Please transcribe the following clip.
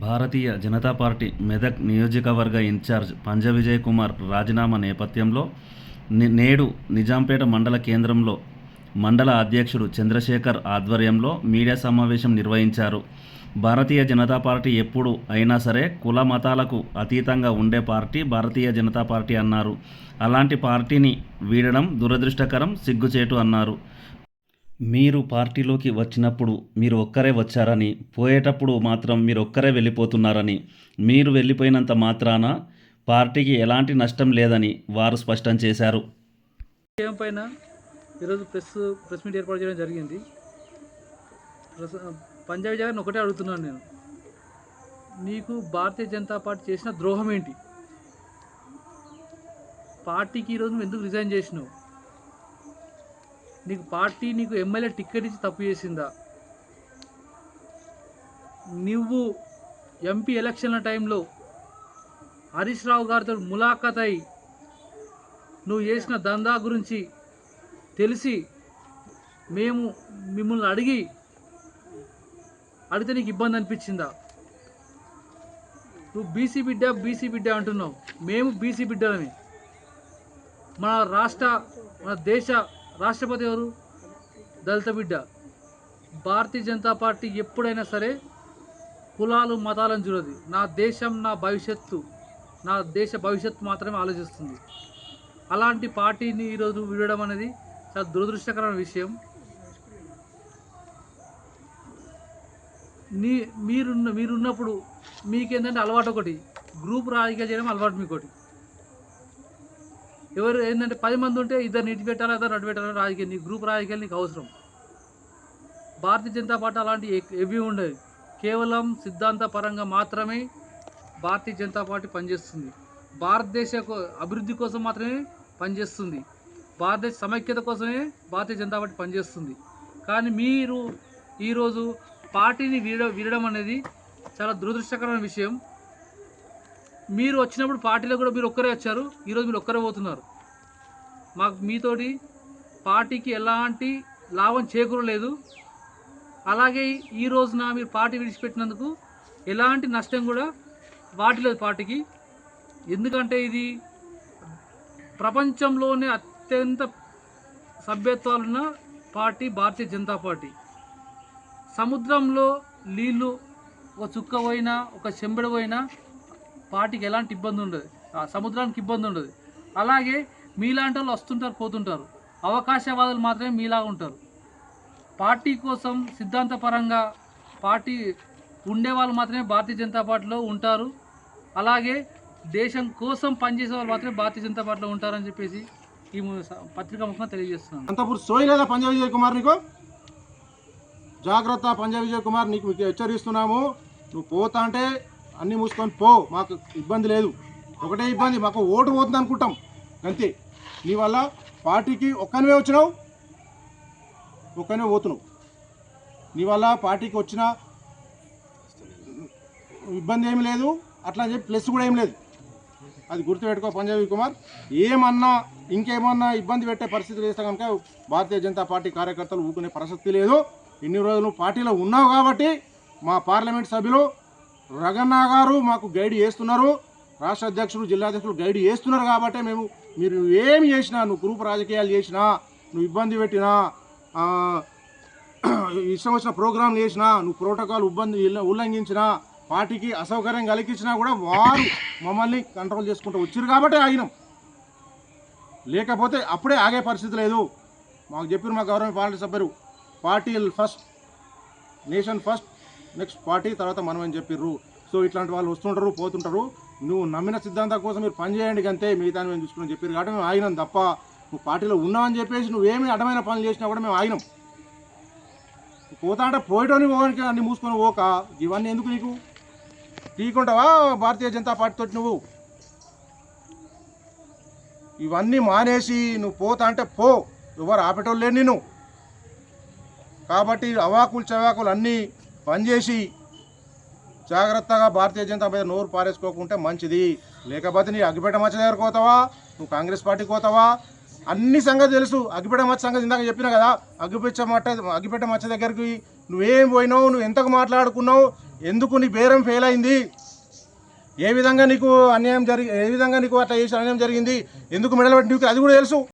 భారతీయ Janata party Medak నియోజకవర్గ incharge పంజ Vijay Kumar రాజీనామా నేపథ్యంలో నేడు నిజాంపేట మండల కేంద్రంలో మండల అధ్యక్షుడు చంద్రశేఖర్ ఆధ్వర్యంలో మీడియా సమావేశం నిర్వహించారు. భారతీయ జనతా పార్టీ ఎప్పుడు అయినా సరే కుల మతాలకు అతీతంగా ఉండే పార్టీ భారతీయ జనతా పార్టీ అన్నారు. అలాంటి పార్టీని వీడడం దురదృష్టకరం సిగ్గుచేటు అన్నారు. మీరు పార్టీలోకి వచ్చినప్పుడు మీరు ఒక్కరే వచ్చారని పోయేటప్పుడు మాత్రం మీరు ఒక్కరే వెళ్ళిపోతున్నారని మీరు వెళ్ళిపోయినంత మాత్రాన పార్టీకి ఎలాంటి నష్టం లేదని వారు స్పష్టం చేశారు. విషయం పైన ఈరోజు ప్రెస్ ప్రెస్ మీట్ ఏర్పాటు చేయడం జరిగింది. ప్రస పంజాబీ జగన్ ఒకటే అడుగుతున్నాను నేను. నీకు భారతీయ జనతా పార్టీ చేసిన ద్రోహం ఏంటి? పార్టీకి ఈరోజు నువ్వు ఎందుకు రిజైన్ చేసినావు? నీకు పార్టీ నీకు ఎమ్మెల్యే టిక్కెట్ ఇచ్చి తప్పు చేసిందా? నువ్వు ఎంపీ ఎలక్షన్ల టైంలో హరీష్ రావు గారితో ములాఖాత్ అయి నువ్వు చేసిన దందా గురించి తెలిసి మేము మిమ్మల్ని అడిగి అడిగితే నీకు ఇబ్బంది అనిపించిందా? నువ్వు బీసీ బిడ్డ బీసీ బిడ్డ అంటున్నావు. మేము బీసీ బిడ్డలమే. మన రాష్ట్ర మన దేశ రాష్ట్రపతి ఎవరు? దళిత బిడ్డ. భారతీయ జనతా పార్టీ ఎప్పుడైనా సరే కులాలు మతాలను చూడదు. నా దేశం నా భవిష్యత్తు నా దేశ భవిష్యత్తు మాత్రమే ఆలోచిస్తుంది. అలాంటి పార్టీని ఈరోజు విడడం అనేది చాలా దురదృష్టకరమైన విషయం. నీ మీరున్న మీరున్నప్పుడు మీకేంటంటే అలవాటు ఒకటి గ్రూప్ రాజకీయాలు చేయడం అలవాటు మీకోటి ఎవరు ఏంటంటే పది మంది ఉంటే ఇద్దరు ఇటు పెట్టాలి ఇద్దరు అటు పెట్టాలి రాజకీయం నీ గ్రూప్ రాజకీయాలు నీకు అవసరం. భారతీయ జనతా పార్టీ అలాంటి ఎవి ఉండదు. కేవలం సిద్ధాంత పరంగా మాత్రమే భారతీయ జనతా పార్టీ పనిచేస్తుంది. భారతదేశ అభివృద్ధి కోసం మాత్రమే పనిచేస్తుంది. భారతదేశ సమైక్యత కోసమే భారతీయ జనతా పార్టీ పనిచేస్తుంది. కానీ మీరు ఈరోజు పార్టీని వీడ వీడడం అనేది చాలా దురదృష్టకరమైన విషయం. మీరు వచ్చినప్పుడు పార్టీలో కూడా మీరు ఒక్కరే వచ్చారు ఈరోజు మీరు ఒక్కరే పోతున్నారు. మాకు మీతోటి పార్టీకి ఎలాంటి లాభం చేకూరలేదు అలాగే ఈ రోజున మీరు పార్టీ విడిచిపెట్టినందుకు ఎలాంటి నష్టం కూడా వాటిలేదు పార్టీకి. ఎందుకంటే ఇది ప్రపంచంలోనే అత్యంత సభ్యత్వాలున్న పార్టీ భారతీయ జనతా పార్టీ. సముద్రంలో నీళ్ళు ఒక చుక్క పోయినా ఒక చెంబెడ పోయినా పార్టీకి ఎలాంటి ఇబ్బంది ఉండదు. సముద్రానికి ఇబ్బంది ఉండదు. అలాగే మీలాంటి వాళ్ళు వస్తుంటారు పోతుంటారు. అవకాశవాదులు మాత్రమే మీలాగా ఉంటారు. పార్టీ కోసం సిద్ధాంతపరంగా పార్టీ ఉండేవాళ్ళు మాత్రమే భారతీయ జనతా పార్టీలో ఉంటారు. అలాగే దేశం కోసం పనిచేసే వాళ్ళు మాత్రమే భారతీయ జనతా పార్టీలో ఉంటారని చెప్పేసి ఈ పత్రికా ముఖంగా తెలియజేస్తున్నాను. అంతపూర్ సోయి లేదా పంజాబ్ విజయ్ కుమార్ నీకు? జాగ్రత్త పంజాబ్ విజయ్ కుమార్ నీకు హెచ్చరిస్తున్నాము. నువ్వు పోతా అంటే అన్నీ మూసుకొని పో మాకు ఇబ్బంది లేదు. ఒకటే ఇబ్బంది మాకు ఓటు పోతుంది అనుకుంటాం. అంతే. నీ వల్ల పార్టీకి ఒక్కనివే వచ్చినావు ఒక్కనే పోతున్నావు. నీ వల్ల పార్టీకి వచ్చిన ఇబ్బంది ఏమి లేదు అట్లా చెప్పి ప్లస్ కూడా ఏం లేదు. అది గుర్తుపెట్టుకో పంజాబీ కుమార్. ఏమన్నా ఇంకేమన్నా ఇబ్బంది పెట్టే పరిస్థితి చేస్తే కనుక భారతీయ జనతా పార్టీ కార్యకర్తలు ఊకునే ప్రసక్తి లేదు. ఇన్ని రోజులు పార్టీలో ఉన్నావు కాబట్టి మా పార్లమెంట్ సభ్యులు రగన్న గారు మాకు గైడ్ చేస్తున్నారు. రాష్ట్ర అధ్యక్షులు జిల్లా అధ్యక్షులు గైడ్ చేస్తున్నారు కాబట్టి మేము మీరు ఏమి చేసినా నువ్వు గ్రూప్ రాజకీయాలు చేసినా నువ్వు ఇబ్బంది పెట్టినా ఇష్టం వచ్చిన ప్రోగ్రాంలు చేసినా నువ్వు ప్రోటోకాల్ ఇబ్బంది ఉల్లంఘించినా పార్టీకి అసౌకర్యం కలిగించినా కూడా వారు మమ్మల్ని కంట్రోల్ చేసుకుంటూ వచ్చారు కాబట్టి ఆగినాం. లేకపోతే అప్పుడే ఆగే పరిస్థితి లేదు. మాకు చెప్పారు మా గవర్నమెంట్ పార్టీ సభ్యులు party first nation first next party తర్వాత మనం అని చెప్పిర్రు. సో ఇట్లాంటి వాళ్ళు వస్తుంటారు పోతుంటారు. నువ్వు నమ్మిన సిద్ధాంతం కోసం మీరు పని చేయండి అంతే మిగతా మేము చూసుకుని చెప్పారు కాబట్టి మేము ఆగినాం తప్ప. నువ్వు పార్టీలో ఉన్నావని చెప్పేసి నువ్వేమి అడ్డమైన పనులు చేసినా కూడా మేము ఆగినాం. పోతా అంటే పోయటోని పోవడానికి అన్ని మూసుకొని పోక ఇవన్నీ ఎందుకు నీకు? తీకుంటావా భారతీయ జనతా పార్టీతో నువ్వు? ఇవన్నీ మానేసి నువ్వు పోతా అంటే పో. ఎవరు ఆపేటోళ్ళు లేని నేను కాబట్టి అవాకులు చవాకులు అన్నీ పనిచేసి చేసి జాగ్రత్తగా భారతీయ జనతా మీద నోరు పారేసుకోకుంటే మంచిది. లేకపోతే నీ అగ్గిపేట మచ్చ దగ్గరకు పోతావా? నువ్వు కాంగ్రెస్ పార్టీకి పోతావా? అన్ని సంగతి తెలుసు. అగ్గిపేట మచ్చ సంగతి ఇందాక చెప్పినా కదా? అగ్గిపెచ్చ మట్ట అగ్గిపేట మచ్చ దగ్గరికి నువ్వేం పోయినావు? నువ్వు ఎంతకు మాట్లాడుకున్నావు? ఎందుకు నీ బేరం ఫెయిల్ అయింది? ఏ విధంగా నీకు అన్యాయం జరిగి ఏ విధంగా నీకు అట్లా చేసిన అన్యాయం జరిగింది? ఎందుకు మెడలు పెట్టి నీకు అది కూడా తెలుసు.